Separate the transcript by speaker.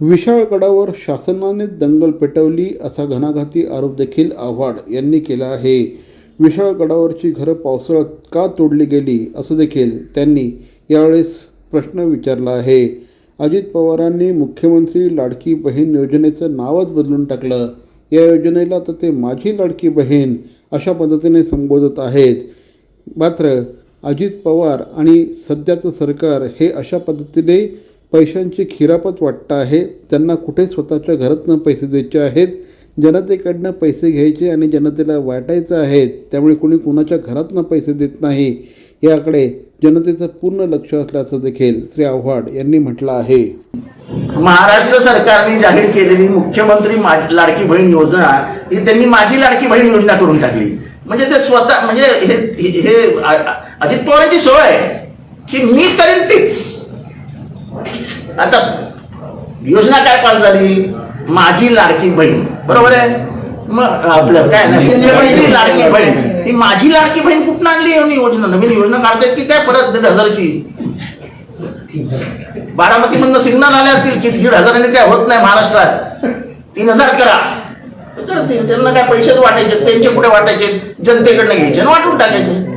Speaker 1: विशाळगडावर शासनाने दंगल पेटवली असा घणाघाती आरोप देखील आव्हाड यांनी केला आहे. विशाळगडावरची घरं पावसाळ्यात का तोडली गेली असं देखील त्यांनी यावेळेस प्रश्न विचारला आहे. अजित पवारांनी मुख्यमंत्री लाडकी बहीण योजनेचं नावच बदलून टाकलं. या योजनेला तर ते माझी लाडकी बहीण अशा पद्धतीने संबोधत आहेत. मात्र अजित पवार आणि सध्याचं सरकार हे अशा पद्धतीने पैशांची खिरापत वाटतं आहे. त्यांना कुठे स्वतःच्या घरातनं पैसे द्यायचे आहेत? जनतेकडनं पैसे घ्यायचे आणि जनतेला वाटायचं आहे. त्यामुळे कुणी कुणाच्या घरातनं पैसे देत नाही. याकडे जनतेचं पूर्ण लक्ष असल्याचं देखील श्री आव्हाड यांनी म्हटलं आहे.
Speaker 2: महाराष्ट्र सरकारने जाहीर केलेली मुख्यमंत्री लाडकी बहीण योजना ही त्यांनी माझी लाडकी बहीण योजना करून टाकली. म्हणजे ते स्वतः म्हणजे हे हे- अजित पवारांची सोय आहे की मी करेन तीच. आता योजना काय पास झाली? माझी लाडकी बहीण. बरोबर आहे? मग आपलं काय नाही लाडकी बहीण. ही माझी लाडकी बहीण कुठून आणली योजना? नवीन योजना काढतायत की काय परत दीड हजारची? बारामती मधनं सिग्नल आले असतील की दीड हजाराने काय होत नाही महाराष्ट्रात? तीन हजार करा. त्यांना काय पैसेच वाटायचे त्यांचे कुठे वाटायचे? जनतेकडनं घ्यायचे वाटून टाकायचे.